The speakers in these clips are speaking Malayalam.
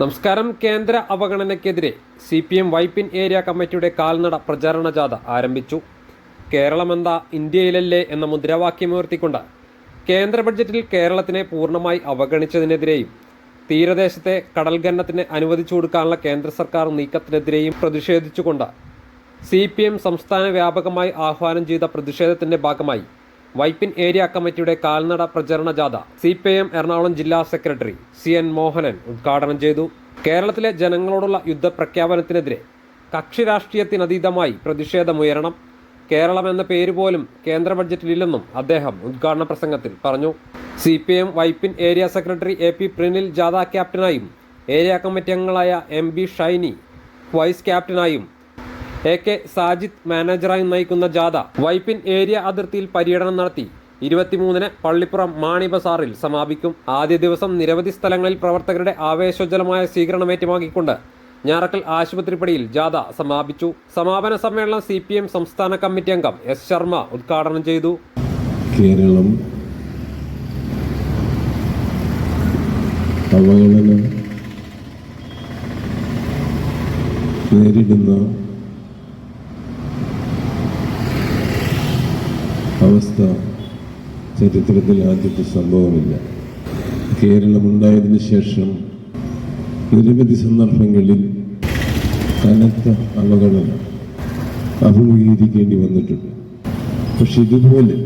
നമസ്കാരം കേന്ദ്ര അവഗണനയ്ക്കെതിരെ C P M Vypin area committee കാൽനട പ്രചാരണ ജാഥ ആരംഭിച്ചു. കേരളമെന്താ ഇന്ത്യയിലല്ലേ എന്ന മുദ്രാവാക്യമുയർത്തിക്കൊണ്ട് കേന്ദ്ര ബഡ്ജറ്റിൽ കേരളത്തിനെ പൂർണമായി അവഗണിച്ചതിനെതിരെയും തീരദേശത്തെ കടൽഖനനത്തിന് അനുവദിച്ചു കൊടുക്കാനുള്ള കേന്ദ്ര സർക്കാർ നീക്കത്തിനെതിരെയും പ്രതിഷേധിച്ചുകൊണ്ട് സി പി എം സംസ്ഥാന വ്യാപകമായി ആഹ്വാനം ചെയ്ത പ്രതിഷേധത്തിന്റെ ഭാഗമായി വൈപ്പിൻ ഏരിയ കമ്മിറ്റിയുടെ കാൽനട പ്രചരണ ജാഥ സി പി എം എറണാകുളം ജില്ലാ സെക്രട്ടറി സി എൻ മോഹനൻ ഉദ്ഘാടനം ചെയ്തു. കേരളത്തിലെ ജനങ്ങളോടുള്ള യുദ്ധപ്രഖ്യാപനത്തിനെതിരെ കക്ഷി രാഷ്ട്രീയത്തിനതീതമായി പ്രതിഷേധമുയരണം. കേരളം എന്ന പേര് പോലും കേന്ദ്ര ബഡ്ജറ്റിലില്ലെന്നും അദ്ദേഹം ഉദ്ഘാടന പ്രസംഗത്തിൽ പറഞ്ഞു. C P M Vypin area secretary A P Prinil ജാഥ ക്യാപ്റ്റനായും ഏരിയ കമ്മിറ്റി അംഗങ്ങളായ എം ബി ഷൈനി വൈസ് ക്യാപ്റ്റനായും എ കെ സാജിദ് മാനേജറായി നയിക്കുന്ന ജാഥ വൈപ്പിൻ ഏരിയ അതിർത്തിയിൽ പര്യടനം നടത്തി. ഇരുപത്തിമൂന്നിന് പള്ളിപ്പുറം മാണി ബസാറിൽ സമാപിക്കും. ആദ്യ ദിവസം നിരവധി സ്ഥലങ്ങളിൽ പ്രവർത്തകരുടെ ആവേശോജ്വലമായ സ്വീകരണം ഏറ്റുവാങ്ങിക്കൊണ്ട് ഞാറക്കൽ ആശുപത്രിപ്പടിയിൽ ജാഥ സമാപിച്ചു. സമാപന സമ്മേളനം സി പി എം സംസ്ഥാന കമ്മിറ്റി അംഗം എസ് ശർമ്മ ഉദ്ഘാടനം ചെയ്തു. കേരളം അവഗണന നേരിടുന്ന അവസ്ഥ ചരിത്രത്തിൽ ആദ്യത്തെ സംഭവമില്ല. കേരളമുണ്ടായതിനു ശേഷം നിരവധി സന്ദർഭങ്ങളിൽ കനത്ത അവഗണന അഭിമുഖീകരിക്കേണ്ടി വന്നിട്ടുണ്ട്. പക്ഷെ ഇതുപോലെ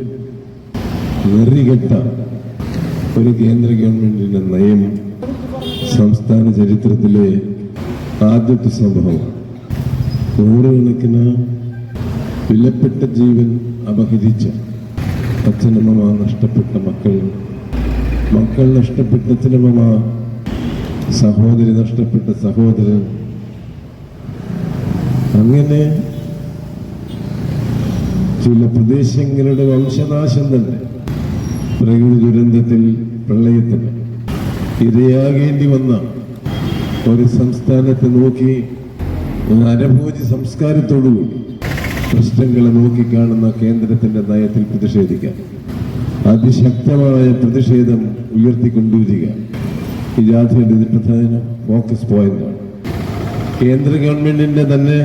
നെറികെട്ട ഒരു കേന്ദ്ര ഗവൺമെന്റിന്റെ നയം സംസ്ഥാന ചരിത്രത്തിലെ ആദ്യത്തെ സംഭവം നൂറുകണക്കിന് വിലപ്പെട്ട ജീവൻ അപഹരിച്ച അച്ഛനമ്മ നഷ്ടപ്പെട്ട മക്കൾ. മക്കൾ നഷ്ടപ്പെട്ട അച്ഛനമ്മ സഹോദരി നഷ്ടപ്പെട്ട സഹോദരൻ. അങ്ങനെ ചില പ്രദേശങ്ങളുടെ വംശനാശം തന്നെ പ്രകൃതി ദുരന്തത്തിൽ പ്രളയത്തിന് ഇരയാകേണ്ടി വന്ന ഒരു സംസ്ഥാനത്തെ നോക്കി ഒരു അരഭോജി സംസ്കാരത്തോടുകൂടി പ്രശ്നങ്ങളെ നോക്കിക്കാണുന്ന കേന്ദ്രത്തിന്റെ നയത്തിൽ പ്രതിഷേധിക്കാം. അതിശക്തമായ പ്രതിഷേധം ഉയർത്തിക്കൊണ്ടിരിക്കുക. ഈ ജാഥയുടെ ഇത് പ്രധാന ഫോക്കസ് പോയിന്റാണ് കേന്ദ്ര ഗവൺമെന്റിന്റെ തന്നെ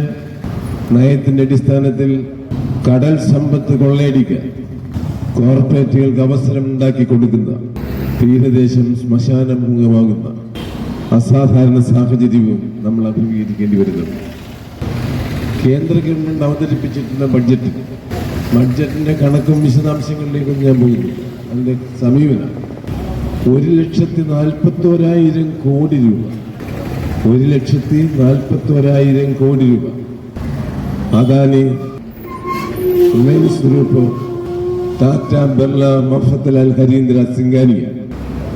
നയത്തിന്റെ അടിസ്ഥാനത്തിൽ കടൽ സമ്പത്ത് കൊള്ളയടിക്കുക. കോർപ്പറേറ്റുകൾക്ക് അവസരം ഉണ്ടാക്കി കൊടുക്കുന്ന തീരദേശം ശ്മശാനമുഖമാകുന്ന അസാധാരണ സാഹചര്യവും നമ്മൾ അഭിമുഖീകരിക്കേണ്ടി വരുന്നുണ്ട്. കേന്ദ്ര ഗവൺമെന്റ് അവതരിപ്പിച്ചിട്ടുള്ള ബഡ്ജറ്റ് ബഡ്ജറ്റിന്റെ കണക്കും വിശദാംശങ്ങളിലേക്കും ഞാൻ പോയില്ല അതിന്റെ സമീപനം. ഒരു ലക്ഷത്തി നാൽപ്പത്തോരായിരം കോടി രൂപ. ഒരു ലക്ഷത്തി നാൽപ്പത്തോരായിരം കോടി രൂപ. അദാനി റിലയൻസ് ഗ്രൂപ്പ് ടാറ്റ ബിർള മഫത്തലാൽ ഹരീന്ദ്ര സിംഗാനിയ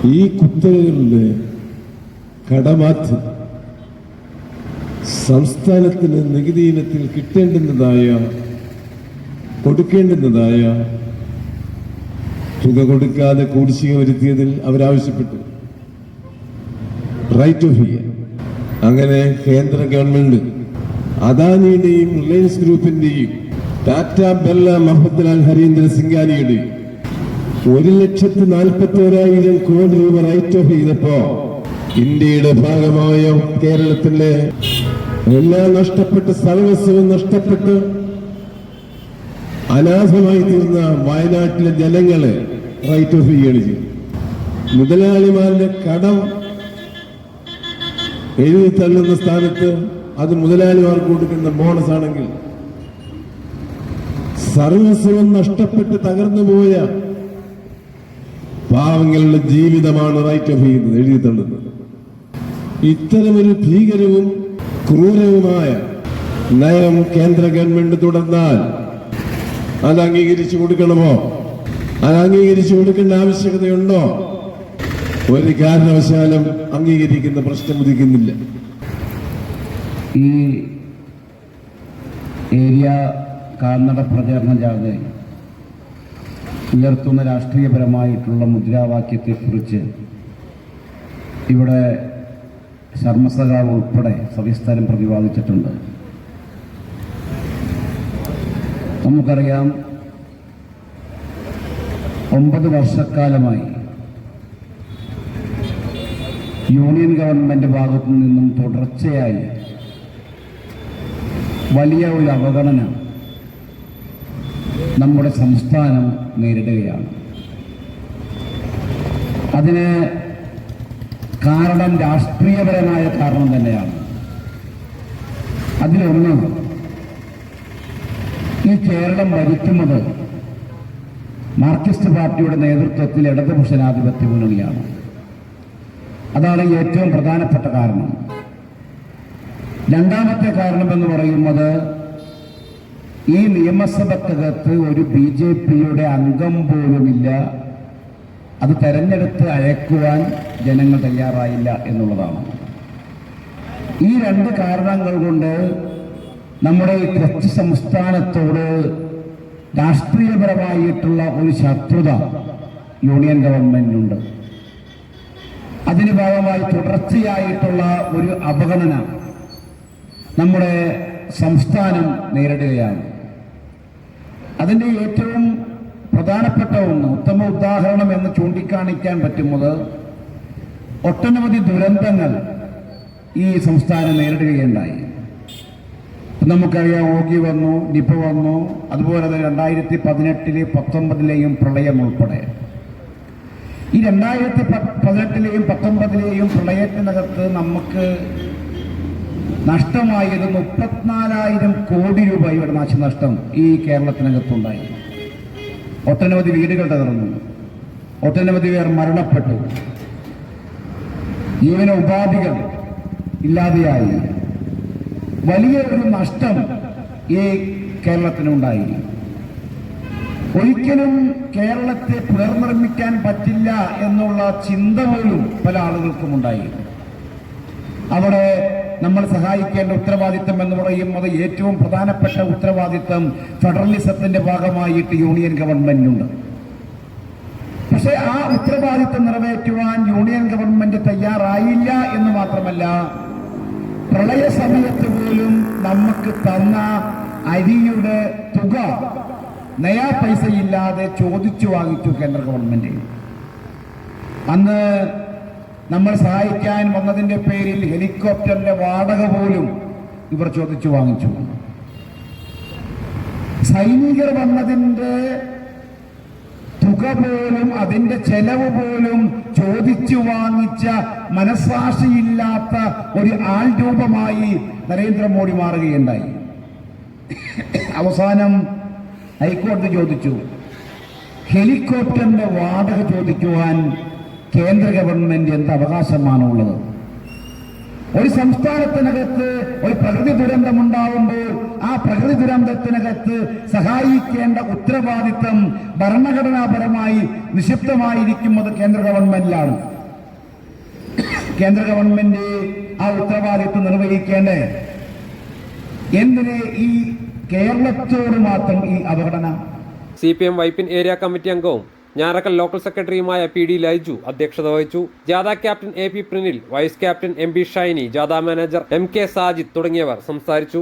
ഈ കുത്തകകളുടെ കടമാറ്റ് സംസ്ഥാനത്തിന് നികുതി ഇനത്തിൽ കിട്ടേണ്ടുന്നതായ കൊടുക്കേണ്ടുന്നതായ തുക കൊടുക്കാതെ കുടിശ്ശിക വരുത്തിയതിൽ അവരാവശ്യപ്പെട്ടു. റൈറ്റ് ഓഫ് ഹിയർ അങ്ങനെ കേന്ദ്ര ഗവൺമെന്റ് അദാനിയുടെയും റിലയൻസ് ഗ്രൂപ്പിന്റെയും ടാറ്റ ബെല്ല മഹമ്മദ്ലാൽ ഹരീന്ദ്ര സിംഗാനിയുടെയും ഒരു ലക്ഷത്തി നാൽപ്പത്തി ഒരായിരം കോടി രൂപ റൈറ്റ് ഓഫ് ചെയ്തപ്പോ ഇന്ത്യയുടെ ഭാഗമായ കേരളത്തിലെ എല്ലാം നഷ്ടപ്പെട്ട് സർവസ്വവും നഷ്ടപ്പെട്ട് അനാഥമായി തീർന്ന വയനാട്ടിലെ ജനങ്ങളെ റൈറ്റ് ഓഫ് ചെയ്യുകയാണ് ചെയ്തു മുതലാളിമാരുടെ കടം എഴുതി തള്ളുന്ന സ്ഥാനത്ത് അത് മുതലാളിമാർക്ക് കൊടുക്കുന്ന ബോണസ് ആണെങ്കിൽ സർവസ്വം നഷ്ടപ്പെട്ട് തകർന്നു പോയ പാവങ്ങളുടെ ജീവിതമാണ് റൈറ്റ് ഓഫ് ചെയ്യുന്നത് എഴുതി തള്ളുന്നത്. ഇത്തരമൊരു ഭീകരവും ക്രൂരവുമായ നയം കേന്ദ്ര ഗവൺമെന്റ് തുടർന്നാൽ അത് അംഗീകരിച്ചു കൊടുക്കണമോ? അത് അംഗീകരിച്ചു കൊടുക്കേണ്ട ആവശ്യകതയുണ്ടോ? ഒരു കാരണവശാലും അംഗീകരിക്കുന്ന പ്രശ്നം ഉദിക്കുന്നില്ല. ഈ ഏരിയ കാൽനട പ്രചാരണ ജാഥയിൽ ഉയർത്തുന്ന രാഷ്ട്രീയപരമായിട്ടുള്ള മുദ്രാവാക്യത്തെക്കുറിച്ച് ഇവിടെ ശർമ്മസഖാവ് ഉൾപ്പെടെ സവിസ്തരം പ്രതിപാദിച്ചിട്ടുണ്ട്. നമുക്കറിയാം ഒമ്പത് വർഷക്കാലമായി യൂണിയൻ ഗവൺമെന്റ് ഭാഗത്തു നിന്നും തുടർച്ചയായി വലിയ ഒരു അവഗണന നമ്മുടെ സംസ്ഥാനം നേരിടുകയാണ്. അതിന് കാരണം രാഷ്ട്രീയപരമായ കാരണം തന്നെയാണ്. അതിലൊന്ന് ഈ കേരളം ഭരിക്കുന്നത് മാർക്സിസ്റ്റ് പാർട്ടിയുടെ നേതൃത്വത്തിൽ ഇടതുപക്ഷ ജനാധിപത്യ മുന്നണിയാണ്. അതാണ് ഏറ്റവും പ്രധാനപ്പെട്ട കാരണം. രണ്ടാമത്തെ കാരണം എന്ന് പറയുന്നത് ഈ നിയമസഭക്കകത്ത് ഒരു ബി ജെ പിയുടെ അംഗം പോലുമില്ല. അത് തെരഞ്ഞെടുത്ത് അയക്കുവാൻ ജനങ്ങൾ തയ്യാറായില്ല എന്നുള്ളതാണ്. ഈ രണ്ട് കാരണങ്ങൾ കൊണ്ട് നമ്മുടെ കൊച്ചു സംസ്ഥാനത്തോട് രാഷ്ട്രീയപരമായിട്ടുള്ള ഒരു ശത്രുത യൂണിയൻ ഗവൺമെന്റിനുണ്ട്. അതിന് ഭാഗമായി തുടർച്ചയായിട്ടുള്ള ഒരു അപഗണന നമ്മുടെ സംസ്ഥാനം നേരിടുകയാണ്. അതിന്റെ ഏറ്റവും പ്രധാനപ്പെട്ട ഒന്ന് ഉത്തമ ഉദാഹരണം എന്ന് ചൂണ്ടിക്കാണിക്കാൻ പറ്റുന്നത് ഒട്ടനവധി ദുരന്തങ്ങൾ ഈ സംസ്ഥാനം നേരിടുകയുണ്ടായി. നമുക്കറിയാം ഓഗി വന്നു നിപ വന്നു അതുപോലെ തന്നെ രണ്ടായിരത്തി പതിനെട്ടിലെ പത്തൊമ്പതിലെയും പ്രളയം ഉൾപ്പെടെ. ഈ രണ്ടായിരത്തി പതിനെട്ടിലെയും പത്തൊമ്പതിലെയും പ്രളയത്തിനകത്ത് നമുക്ക് നഷ്ടമായത് മുപ്പത്തിനാലായിരം കോടി രൂപയുടെ നാശനഷ്ടം ഈ കേരളത്തിനകത്തുണ്ടായി. ഒട്ടനവധി വീടുകൾ തകർന്നു. ഒട്ടനവധി പേർ മരണപ്പെട്ടു. ജീവന ഉപാധികൾ ഇല്ലാതെയായി. വലിയ ഒരു നഷ്ടം ഈ കേരളത്തിനുണ്ടായി. ഒരിക്കലും കേരളത്തെ പുനർനിർമ്മിക്കാൻ പറ്റില്ല എന്നുള്ള ചിന്ത പോലും പല ആളുകൾക്കും ഉണ്ടായി അവിടെ നമ്മൾ സഹായിക്കേണ്ട ഉത്തരവാദിത്തം എന്ന് പറയും. അത് ഏറ്റവും പ്രധാനപ്പെട്ട ഉത്തരവാദിത്തം ഫെഡറലിസത്തിന്റെ ഭാഗമായിട്ട് യൂണിയൻ ഗവൺമെന്റിനുണ്ട്. പക്ഷെ ആ ഉത്തരവാദിത്വം നിറവേറ്റുവാൻ യൂണിയൻ ഗവൺമെന്റ് തയ്യാറായില്ല എന്ന് മാത്രമല്ല പ്രളയ സമയത്ത് പോലും നമുക്ക് തന്ന അരിയുടെ തുക നയാ പൈസ ഇല്ലാതെ ചോദിച്ചു വാങ്ങിച്ചു കേന്ദ്ര ഗവൺമെന്റ്. അന്ന് നമ്മൾ സഹായിക്കാൻ വന്നതിന്റെ പേരിൽ ഹെലികോപ്റ്ററിന്റെ വാടക പോലും ഇവർ ചോദിച്ചു വാങ്ങിച്ചു. സൈനികർ വന്നതിന്റെ തുക പോലും അതിന്റെ ചെലവ് പോലും ചോദിച്ചു വാങ്ങിച്ച മനസാക്ഷിയില്ലാത്ത ഒരു ആൾ രൂപമായി നരേന്ദ്രമോദി മാറുകയുണ്ടായി. അവസാനം ഹൈക്കോടതി ചോദിച്ചു ഹെലികോപ്റ്ററിന്റെ വാടക ചോദിക്കുവാൻ കേന്ദ്ര ഗവൺമെന്റ് എന്ത് അവകാശമാണുള്ളത്? ഒരു സംസ്ഥാനത്തിനകത്ത് പ്രകൃതി ദുരന്തമുണ്ടാവുമ്പോൾ ആ പ്രകൃതി ദുരന്തത്തിനകത്ത് സഹായിക്കേണ്ട ഉത്തരവാദിത്തം ഭരണഘടനാപരമായി നിക്ഷിപ്തമായിരിക്കുന്നത് കേന്ദ്ര ഗവൺമെന്റിലാണ്. കേന്ദ്ര ഗവൺമെന്റ് ആ ഉത്തരവാദിത്വം നിർവഹിക്കേണ്ടേ? എന്തിന് ഈ കേരളത്തോട് മാത്രം ഈ അവഗണന? C P M Vypin area committee അംഗവും ഞാറക്കൽ ലോക്കൽ സെക്രട്ടറിയുമായ പി ഡി ലൈജു അധ്യക്ഷത വഹിച്ചു. ജാഥ captain A P Prinil vice captain M B Shiny ജാഥ മാനേജർ എം കെ സാജിദ് തുടങ്ങിയവർ സംസാരിച്ചു.